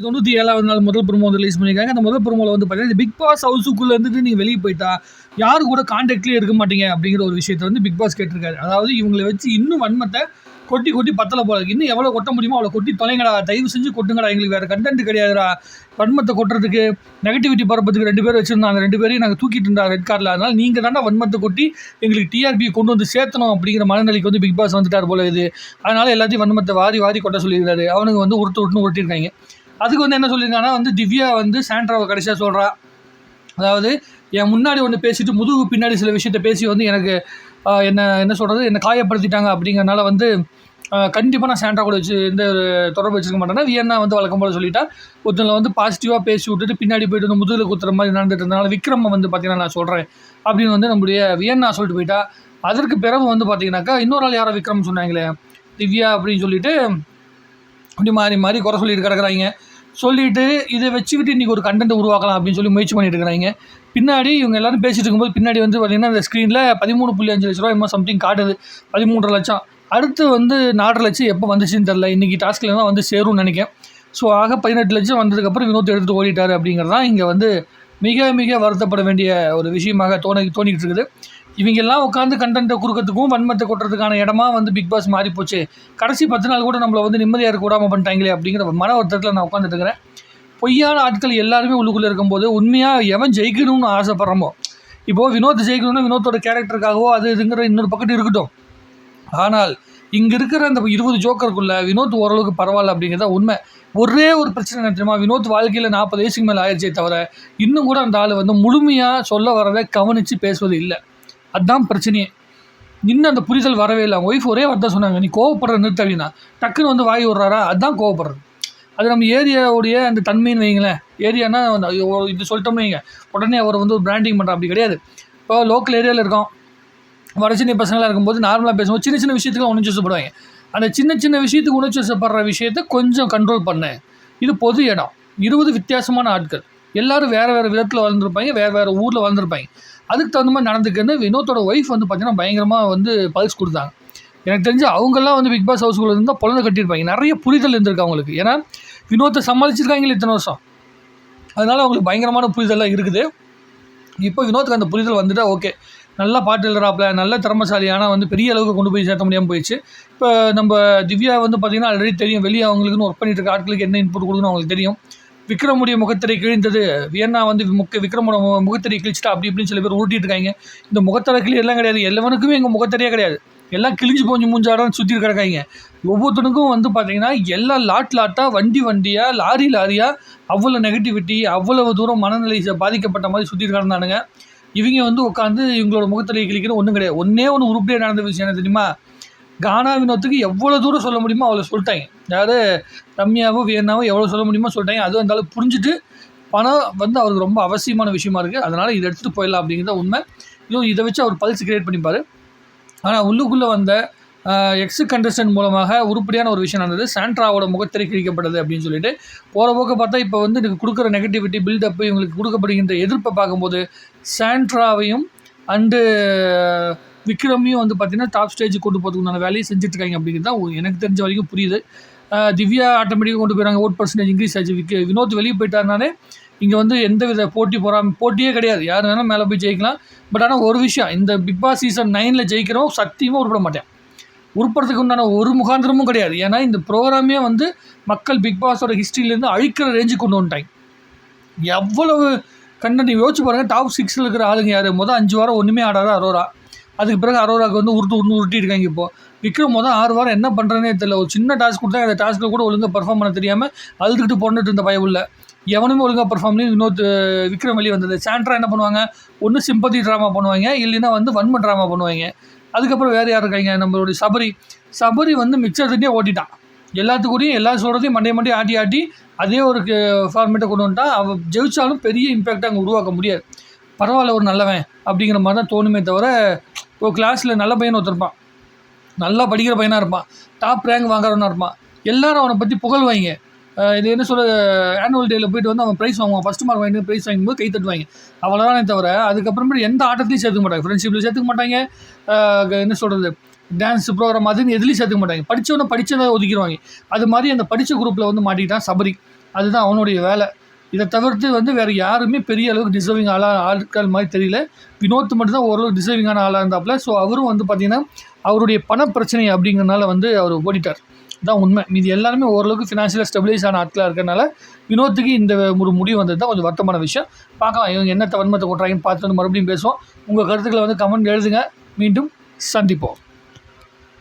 தொண்ணூற்றி ஏழாவது நாள் முதல் ப்ரோமோ ரிலீஸ் பண்ணியிருக்காங்க. அந்த முதல் ப்ரோமோவில் வந்து பார்த்தீங்கன்னா பிக் பாஸ் ஹவுஸுக்குள்ளே இருந்துட்டு நீங்கள் வெளியே போயிட்டா யாரு கூட காண்டாக்ட்லேயே இருக்க மாட்டீங்க அப்படிங்கிற ஒரு விஷயத்தை வந்து பிக் பாஸ் கேட்டிருக்காரு. அதாவது இவங்களை வச்சு இன்னும் வன்மத்தை கொட்டி கொட்டி பத்தலை போல இன்னும் எவ்வளோ கொட்ட முடியுமோ அவ்வளோ கொட்டி தொலைங்கடா தயவு செஞ்சு கொட்டுங்கடா. எங்களுக்கு வேறு கண்டென்ட் கிடையாதுடா. வன்மத்தை கொட்டுறதுக்கு நெகட்டிவிட்டி பரப்பத்துக்கு ரெண்டு பேர் வச்சுருந்தாங்க. ரெண்டு பேரையும் நாங்கள் தூக்கிட்டு இருந்தா ரெட் கார்டில் அதனால் நீங்கள் தாண்டா வன்மத்தை கொட்டி எங்களுக்கு டிஆர்பி கொண்டு வந்து சேர்த்தணும் அப்படிங்கிற மனநிலைக்கு வந்து பிக் பாஸ் வந்துட்டார் போல இது. அதனால் எல்லாத்தையும் வன்மத்தை வாரி வாரி கொட்ட சொல்லியிருக்காரு. அவனுங்க வந்து உருட்டு உருட்டுன்னு உருட்டிருக்காங்க அதுக்கு வந்து என்ன சொல்லியிருக்காங்கன்னா வந்து திவ்யா வந்து சாண்ட்ராவை கடைசியாக சொல்கிறா அதாவது என் முன்னாடி ஒன்று பேசிட்டு முதுகு பின்னாடி சில விஷயத்த பேசி வந்து எனக்கு என்ன என்ன சொல்கிறது என்னை காயப்படுத்திட்டாங்க அப்படிங்கிறனால வந்து கண்டிப்பாக நான் சாண்ட்ரா கூட வச்சு எந்த ஒரு தொடர்பு வச்சுக்க மாட்டேன்னா வியன்னா வந்து வழக்கம் போல சொல்லிட்டா. ஒருத்தனை வந்து பாசிட்டிவாக பேசி விட்டுட்டு பின்னாடி போயிட்டு வந்து முதுகில் குத்துற மாதிரி நடந்துட்டு இருந்தனால விக்ரம் வந்து பார்த்தீங்கன்னா நான் சொல்கிறேன் அப்படின்னு வந்து நம்முடைய வியன்னா சொல்லிட்டு போயிட்டா. அதற்கு பிறகு வந்து பார்த்தீங்கன்னாக்கா இன்னொரு ஆள் யாரோ விக்ரம் சொன்னாங்களே திவ்யா அப்படின்னு சொல்லிட்டு அப்படி மாறி மாறி குறை சொல்லிட்டு கிடக்குறாங்க. சொல்லிட்டு இதை வச்சுக்கிட்டு இன்றைக்கி ஒரு கண்டென்ட் உருவாக்கலாம் அப்படின்னு சொல்லி முயற்சி பண்ணிட்டு இருக்கிறாங்க. பின்னாடி இவங்க எல்லாரும் பேசிட்டு இருக்கும்போது பின்னாடி வந்து பார்த்தீங்கன்னா அந்த ஸ்க்ரீனில் பதிமூணு புள்ளி அஞ்சு லட்ச ரூபா என்னமோ சம்திங் காட்டுது. பதிமூன்றரை லட்சம். அடுத்து வந்து நாலரை லட்சம் எப்போ வந்துச்சுன்னு தெரில இன்றைக்கி டாஸ்கில் தான் வந்து சேரும்னு நினைக்கிறேன். ஸோ ஆக பதினெட்டு லட்சம் வந்ததுக்கப்புறம் வினோத் எடுத்துகிட்டு ஓடிட்டார் அப்படிங்கிறது தான் இங்கே வந்து மிக மிக வருத்தப்பட வேண்டிய ஒரு விஷயமாக தோணி தோணிக்கிட்டு இருக்குது. இவங்கெல்லாம் உட்காந்து கண்டென்ட்டை கொடுக்கறதுக்கும் வன்மத்தை கொட்டுறதுக்கான இடமா வந்து பிக் பாஸ் மாறி போச்சு கடைசி பத்து நாள் கூட நம்மளை வந்து நிம்மதியாக இருக்க விடாமல் பண்ணிட்டாங்களே அப்படிங்கிற மன ஒருத்தத்தில் நான் உட்காந்துட்டு இருக்கிறேன். பொய்யான ஆட்கள் எல்லாருமே உள்ளுக்குள்ளே இருக்கும்போது உண்மையாக எவன் ஜெயிக்கணும்னு ஆசைப்படுறோமோ இப்போது வினோத் ஜெயிக்கணும்னா வினோத்தோட கேரக்டருக்காகவோ அது இதுங்கிற இன்னொரு பக்கத்து இருக்கட்டும். ஆனால் இங்கே இருக்கிற அந்த இருபது ஜோக்கருக்குள்ள வினோத் ஓரளவுக்கு பரவாயில்ல அப்படிங்கிறத உண்மை. ஒரே ஒரு பிரச்சனை என்ன தெரியுமா? வினோத் வாழ்க்கையில் நாற்பது வயசுக்கு மேலே ஆயிடுச்சே தவிர இன்னும் கூட அந்த ஆள் வந்து முழுமையாக சொல்ல வரதை கவனித்து பேசுவது இல்லை. அதுதான் பிரச்சனையே. இன்னும் அந்த புரிதல் வரவே இல்லை. அவங்க ஒய்ஃப் ஒரே வார்த்தை சொன்னாங்க நீ கோவப்படுற நிறுத்த அப்படின்னா. டக்குன்னு வந்து வாய் விட்றாரா அதுதான் கோவப்படுறது. அது நம்ம ஏரியாவுடைய அந்த தன்மைன்னு வைங்களேன் ஏரியானா இது சொல்லிட்டோமே வைங்க உடனே அவர் வந்து ஒரு பிராண்டிங் பண்ணுறான் அப்படி கிடையாது. இப்போ லோக்கல் ஏரியாவில் இருக்கோம். வடச்சினி பசங்களாக இருக்கும்போது நார்மலாக பேசும்போது சின்ன சின்ன விஷயத்துக்கு உணர்ச்சி வசப்படுவாங்க. அந்த சின்ன சின்ன விஷயத்துக்கு உணர்ச்சி வசப்படுற விஷயத்த கொஞ்சம் கண்ட்ரோல் பண்ண. இது பொது இடம். இருபது வித்தியாசமான ஆட்கள். எல்லோரும் வேறு வேறு விதத்தில் வளர்ந்துருப்பாங்க வேறு வேறு ஊரில் வளர்ந்துருப்பாங்க. அதுக்கு தகுந்த மாதிரி நடந்துக்குன்னு வினோத்தோட ஒய்ஃப் வந்து பார்த்தீங்கன்னா பயங்கரமாக வந்து பல்ஸ் கொடுத்தாங்க. எனக்கு தெரிஞ்சு அவங்கெல்லாம் வந்து பிக் பாஸ் ஹவுஸ்குள்ளே இருந்தால் பொழந்து கட்டியிருப்பாங்க. நிறைய புரிதல் இருந்திருக்கு அவங்களுக்கு. ஏன்னா வினோத்தை சமாளிச்சிருக்காங்களே இத்தனை வருஷம். அதனால் அவங்களுக்கு பயங்கரமான புரிதலாக இருக்குது. இப்போ வினோத்துக்கு அந்த புரிதல் வந்துட்டா ஓகே நல்லா பாட்டு எழுதுறாப்புல நல்ல திறமசாலி ஆனால் வந்து பெரிய அளவுக்கு கொண்டு போய் சேர்த்த முடியாமல் போயிடுச்சு. இப்போ நம்ம திவ்யா வந்து பார்த்திங்கன்னா ஆல்ரெடி தெரியும். வெளியே அவங்களுக்குன்னு ஒர்க் பண்ணிட்டு இருக்க ஆட்களுக்கு என்ன இன்புட் கொடுக்குன்னு அவங்களுக்கு தெரியும். விக்ரமுடைய முகத்திரை கிழிந்தது. வியன்னா வந்து முக்க விக்ரமோட மு- முகத்திரை கிழிச்சிட்டா அப்படி இப்படின்னு சில பேர் உருட்டிட்டு இருக்காங்க. இந்த முகத்தரை கிளி எல்லாம் கிடையாது. எல்லாவனுக்குமே எங்கள் முகத்திரையே கிடையாது. எல்லாம் கிழிஞ்சு போஞ்சு மூஞ்சாடான்னு சுற்றி கிடக்காங்க. ஒவ்வொருத்தனுக்கும் வந்து பார்த்தீங்கன்னா எல்லாம் லாட் லாட்டாக வண்டி வண்டியாக லாரி லாரியாக அவ்வளோ நெகட்டிவிட்டி அவ்வளவு தூரம் மனநிலை பாதிக்கப்பட்ட மாதிரி சுற்றிட்டு கிடந்தானுங்க. இவங்க வந்து உட்காந்து இவங்களோட முகத்திரையை கிழிக்கிற ஒன்றும் கிடையாது. ஒன்றே ஒன்று உருப்படியாக நடந்த விஷயம் என்ன தெரியுமா? கானா வினோத்துக்கு எவ்வளோ தூரம் சொல்ல முடியுமோ அவ்வளோ சொல்லிட்டாங்க. அதாவது ரம்யாவும் வியன்னாவும் எவ்வளோ சொல்ல முடியுமோ சொல்லிட்டாங்க அதுவும் இருந்தாலும் புரிஞ்சுட்டு பணம் வந்து அவருக்கு ரொம்ப அவசியமான விஷயமா இருக்குது அதனால் இதை எடுத்துகிட்டு போயிடலாம் அப்படிங்கிறத உண்மை. இன்னும் இதை வச்சு அவர் பல்ஸ் கிரியேட் பண்ணிப்பார். ஆனால் உள்ளுக்குள்ளே வந்த எக்ஸ் கண்டஸ்டன்ட் மூலமாக உருப்படியான ஒரு விஷயம் நடந்தது. சாண்ட்ராவோட முகத்திரை கிழிக்கப்பட்டது அப்படின்னு சொல்லிட்டு. போகிற போக்க பார்த்தா இப்போ வந்து இதுக்கு கொடுக்குற நெகட்டிவிட்டி பில்டப் இவங்களுக்கு கொடுக்கப்படுகின்ற எதிர்ப்பை பார்க்கும்போது சாண்ட்ராவையும் அண்டு விக்ரமையும் வந்து பார்த்திங்கன்னா டாப் ஸ்டேஜ் கொண்டு போகிறதுக்குண்டான வேலையை செஞ்சுட்டு இருக்காங்க அப்படிங்கிறது தான் எனக்கு தெரிஞ்ச வரைக்கும் புரியுது. திவ்யா ஆட்டோமேட்டிக்காக கொண்டு போயிறாங்க ஓட் பர்சன்டேஜ் இன்க்ரீஸ் ஆச்சு. விக் வினோத் வெளியே போயிட்டாருனாலே இங்கே வந்து எந்த வித போட்டி போகிறாம போட்டியே கிடையாது. யார் வேணாலும் மேலே போய் ஜெயிக்கலாம். பட் ஆனால் ஒரு விஷயம் இந்த பிக் பாஸ் சீசன் நைனில் ஜெயிக்கிறோம் சத்தியமாக உருப்பட மாட்டேன். உருப்படுறதுக்கு உண்டான ஒரு முகாந்திரமும் கிடையாது. ஏன்னா இந்த ப்ரோக்ராமே வந்து மக்கள் பிக் பாஸோட ஹிஸ்ட்ரியிலேருந்து அழிக்கிற ரேஞ்சுக்கு கொண்டு வந்துட்டாங்க. எவ்வளவு கண்டென்ட் யோசிச்சு பாருங்கள் டாப் சிக்ஸில் இருக்கிற ஆளுங்க யார்? மொதல் அஞ்சு வாரம் ஒன்றுமே ஆடாத அரோரா. அதுக்கு பிறகு அரோராக்கு வந்து உருட்டு உருட்டு உருட்டிருக்காங்க இப்போ. விக்ரம் மொதல் ஆறு வாரம் என்ன பண்ணுறேனே தெரியல. ஒரு சின்ன டாஸ்க் கொடுத்தா அந்த டாஸ்க்கில் கூட ஒழுங்காக பர்ஃபார்ம் பண்ண தெரியாமல் அழுதுகிட்டு போட்டுட்டு இருந்த பயவுள்ள எவனுமே ஒழுங்காக பர்ஃபார்ம் பண்ணி இன்னொரு விக்ரம் வெளியே வந்தது. சாண்ட்ரா என்ன பண்ணுவாங்க? ஒன்று சிம்பத்தி ட்ராமா பண்ணுவாங்க இல்லைன்னா வந்து வன்ம ட்ராமா பண்ணுவாங்க. அதுக்கப்புறம் வேறு யார் இருக்காங்க? நம்மளுடைய சபரி. சபரி வந்து மிக்சர் தட்டியே ஓட்டிட்டான். எல்லாத்துக்கூடயும் எல்லா சொல்கிறதையும் மண்டே மண்டே ஆட்டி ஆட்டி அதே ஒரு ஃபார்மேட்டை கொண்டு வந்துட்டான் அவன் ஜெயிச்சாலும் பெரிய இம்பேக்ட் அங்கே உருவாக்க முடியாது. பரவாயில்ல ஒரு நல்லவன் அப்படிங்கிற மாதிரி தான் தோணுமே தவிர ஒரு கிளாஸில் நல்ல பையன் ஒருத்தருப்பான் நல்லா படிக்கிற பையனாக இருப்பான். டாப் ரேங்க் வாங்குறவனாக இருப்பான். எல்லாரும் அவனை பற்றி புகழ்வாங்க அஹ் இது என்ன சொல்ல ஆனுவல் டேயில் போயிட்டு வந்து அவன் ப்ரைஸ் வாங்குவான். ஃபஸ்ட் மார்க் வாங்கி ப்ரைஸ் வாங்கும்போது கை தட்டுவாங்க அவ்வளோதானே தவிர அதுக்கப்புறமேட்டு எந்த ஆட்டத்துலையும் சேர்த்துக்க மாட்டாங்க. ஃப்ரெண்ட்ஷிப்பில் சேர்த்துக்க மாட்டாங்க என்ன சொல்கிறது டான்ஸ் ப்ரோக்ராம் அதுன்னு எதுலையும் சேர்த்துக்க மாட்டாங்க படித்தவனை படித்ததை ஒதுக்கிடுவாங்க அது மாதிரி அந்த படித்த குரூப்பில் வந்து மாட்டிக்கிட்டான் சபரி. அதுதான் அவனுடைய வேலை. இதை தவிர்த்து வந்து வேறு யாருமே பெரிய அளவுக்கு டிசர்விங் ஆளாக ஆட்கள் மாதிரி தெரியல. வினோத் மட்டும்தான் ஓரளவு டிசர்விங்கான ஆளாக இருந்தாப்புல ஸோ அவரும் வந்து பார்த்திங்கன்னா அவருடைய பண பிரச்சனை அப்படிங்கிறனால வந்து அவர் ஓடிட்டார். தான் உண்மை. மீதி எல்லாருமே ஓரளவுக்கு ஃபினான்ஷியலாக ஸ்டெபிலைஸ் ஆன ஆட்களாக இருக்கிறனால வினோத்துக்கு இந்த ஒரு முடிவு வந்தது தான் கொஞ்சம் வருத்தமான விஷயம். பார்க்கலாம் இவங்க என்ன வன்மத்தை கொட்டுறாங்கன்னு பார்த்து வந்து மறுபடியும் பேசுவோம். உங்கள் கருத்துக்களை வந்து கமெண்ட் எழுதுங்க. மீண்டும் சந்திப்போம்.